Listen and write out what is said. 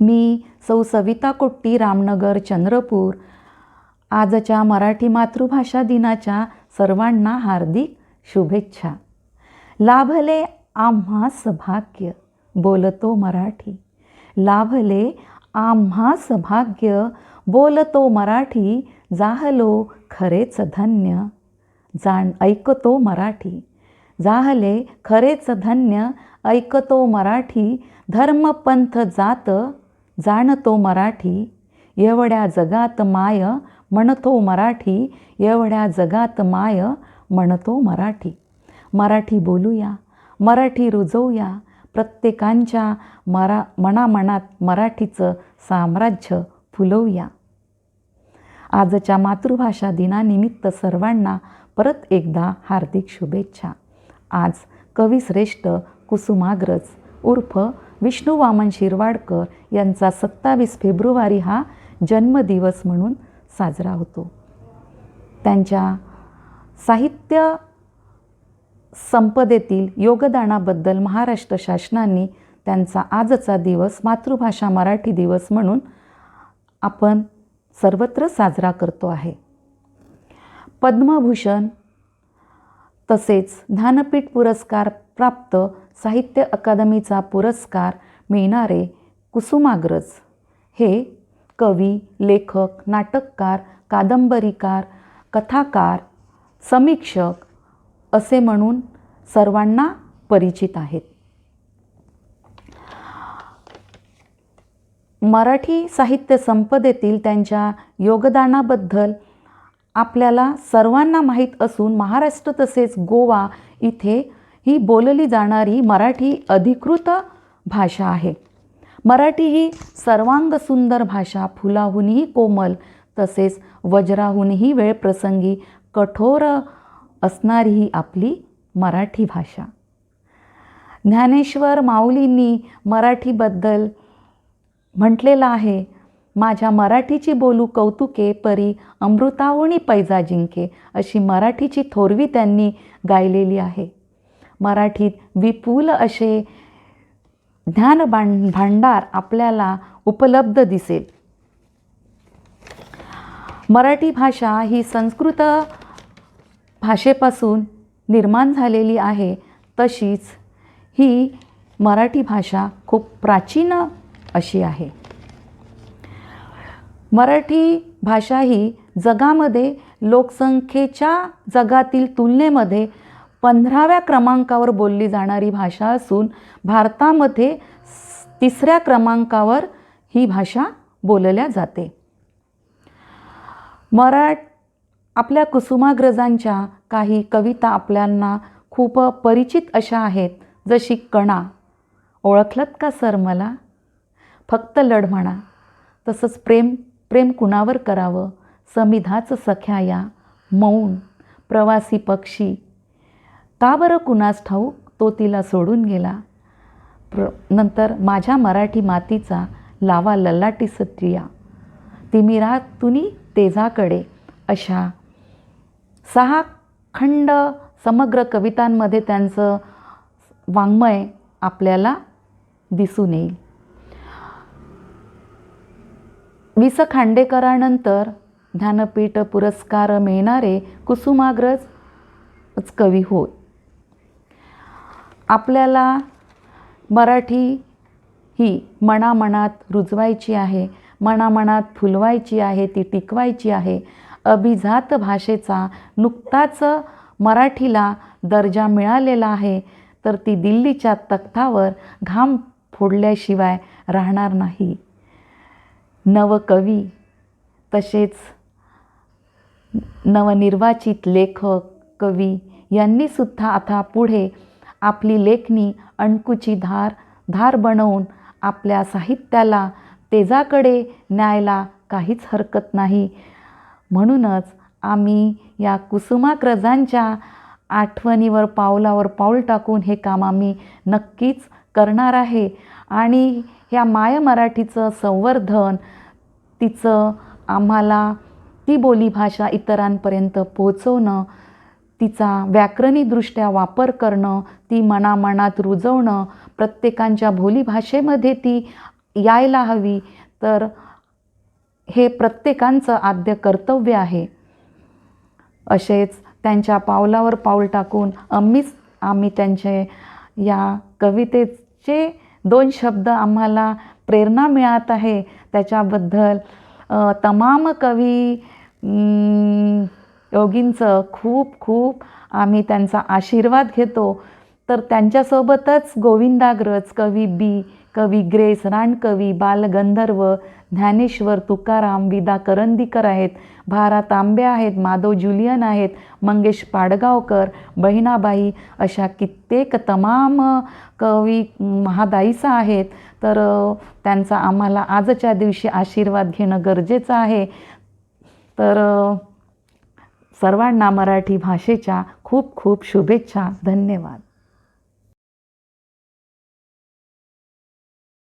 मी सौ सविता कोट्टी रामनगर चंद्रपूर. आजच्या मराठी मातृभाषा दिनाच्या सर्वांना हार्दिक शुभेच्छा. लाभले आम्हास भाग्य बोलतो मराठी. लाभले आम्हास भाग्य बोलतो मराठी. जाहलो खरेच धन्य. जाण ऐकतो मराठी. जाहले खरेच धन्य ऐकतो मराठी. धर्मपंथ जात जाणतो मराठी एवढ्या जगात माय म्हणतो मराठी एवढ्या जगात माय म्हणतो मराठी. मराठी बोलूया मराठी रुजवूया प्रत्येकांच्या मरा मनामनात मराठीचं साम्राज्य फुलवूया. आजच्या मातृभाषा दिनानिमित्त सर्वांना परत एकदा हार्दिक शुभेच्छा. आज कविश्रेष्ठ कुसुमाग्रज उर्फ विष्णू वामन शिरवाडकर यांचा सत्तावीस फेब्रुवारी हा जन्मदिवस म्हणून साजरा होतो. त्यांच्या साहित्य संपदेतील योगदानाबद्दल महाराष्ट्र शासनाने त्यांचा आजचा दिवस मातृभाषा मराठी दिवस म्हणून आपण सर्वत्र साजरा करतो आहे. पद्मभूषण तसेच ज्ञानपीठ पुरस्कार प्राप्त साहित्य अकादमीचा पुरस्कार मिळणारे कुसुमाग्रज. हे कवी लेखक नाटककार कादंबरीकार कथाकार समीक्षक असे म्हणून सर्वांना परिचित आहेत. मराठी साहित्य संपदेतील त्यांच्या योगदानाबद्दल आपल्याला सर्वांना माहीत असून महाराष्ट्र तसेच गोवा इथे ही बोलली जाणारी मराठी अधिकृत भाषा आहे. मराठी ही सर्वांग सुंदर भाषा फुलाहूनही कोमल तसेच वज्राहूनही वेळप्रसंगी कठोर असणारी ही आपली मराठी भाषा. ज्ञानेश्वर माऊलींनी मराठीबद्दल म्हटलेलं आहे माझ्या मराठीची बोलू कौतुके परी अमृतावणी पैजा जिंके अशी मराठीची थोरवी त्यांनी गायलेली आहे. मराठीत विपुल असे ज्ञान भां भांडार आपल्याला उपलब्ध दिसेल. मराठी भाषा ही संस्कृत भाषेपासून निर्माण झालेली आहे. तशीच ही मराठी भाषा खूप प्राचीन अशी आहे. मराठी भाषा ही जगामध्ये लोकसंख्येच्या जगातील तुलनेमध्ये पंधराव्या क्रमांकावर बोलली जाणारी भाषा असून भारतामध्ये तिसऱ्या क्रमांकावर ही भाषा बोलल्या जाते. मराठ आपल्या कुसुमाग्रजांच्या काही कविता आपल्यांना खूप परिचित अशा आहेत जशी कणा ओळखलत का सर मला? फक्त लढ म्हणा. तसंच प्रेम प्रेम कुणावर करावं? समिधाच सख्या या मौन प्रवासी पक्षी का बरं कुणास ठाऊक? तो तिला सोडून गेला. प्र नंतर माझ्या मराठी मातीचा लावा लल्लाटी सत्रिया. तिमिरा तुनी तेजाकडे अशा सहा खंड समग्र कवितांमध्ये त्यांचं वाङ्मय आपल्याला दिसून येईल. वि स खांडेकरानंतर ज्ञानपीठ पुरस्कार मिळणारे कुसुमाग्रज कवी होय आपल्याला मराठी ही मनामनात रुजवायची आहे मनामनात फुलवायची आहे ती टिकवायची आहे. अभिजात भाषेचा नुकताच मराठीला दर्जा मिळालेला आहे तर ती दिल्लीच्या तख्तावर घाम फोडल्याशिवाय राहणार नाही. नवकवी तसेच नवनिर्वाचित लेखक कवी यांनीसुद्धा आता पुढे आपली लेखणी अणकुची धार धार बनवून आपल्या साहित्याला तेजाकडे न्यायला काहीच हरकत नाही. म्हणूनच आम्ही या कुसुमाग्रजांच्या आठवणीवर पावलावर पाऊल टाकून हे काम आम्ही नक्कीच करणार आहे. आणि ह्या माय मराठीचं संवर्धन तिचं आम्हाला ती बोलीभाषा इतरांपर्यंत पोहोचवणं तिचा व्याकरणीदृष्ट्या वापर करणं ती मनामनात रुजवणं प्रत्येकांच्या बोलीभाषेमध्ये ती यायला हवी तर हे प्रत्येकांचं आद्य कर्तव्य आहे. असेच त्यांच्या पावलावर पाऊल टाकून आम्हीच आम्ही त्यांचे या कवितेचे दोन शब्द आम्हाला प्रेरणा मिळत आहे. त्याच्याबद्दल तमाम कवी योगींचं खूप खूप आम्ही त्यांचा आशीर्वाद घेतो. तर त्यांच्यासोबतच गोविंदाग्रज कवी बी कवी ग्रेस रानकवी बालगंधर्व ज्ञानेश्वर तुकाराम विदा करंदीकर आहेत भारा तांबे आहेत माधव जुलियन आहेत मंगेश पाडगावकर बहिणाबाई अशा कित्येक तमाम कवी महादाईचा आहेत. तर त्यांचा आम्हाला आजच्या दिवशी आशीर्वाद घेणं गरजेचं आहे. तर सर्वांना मराठी भाषेच्या खूप खूप शुभेच्छा. धन्यवाद.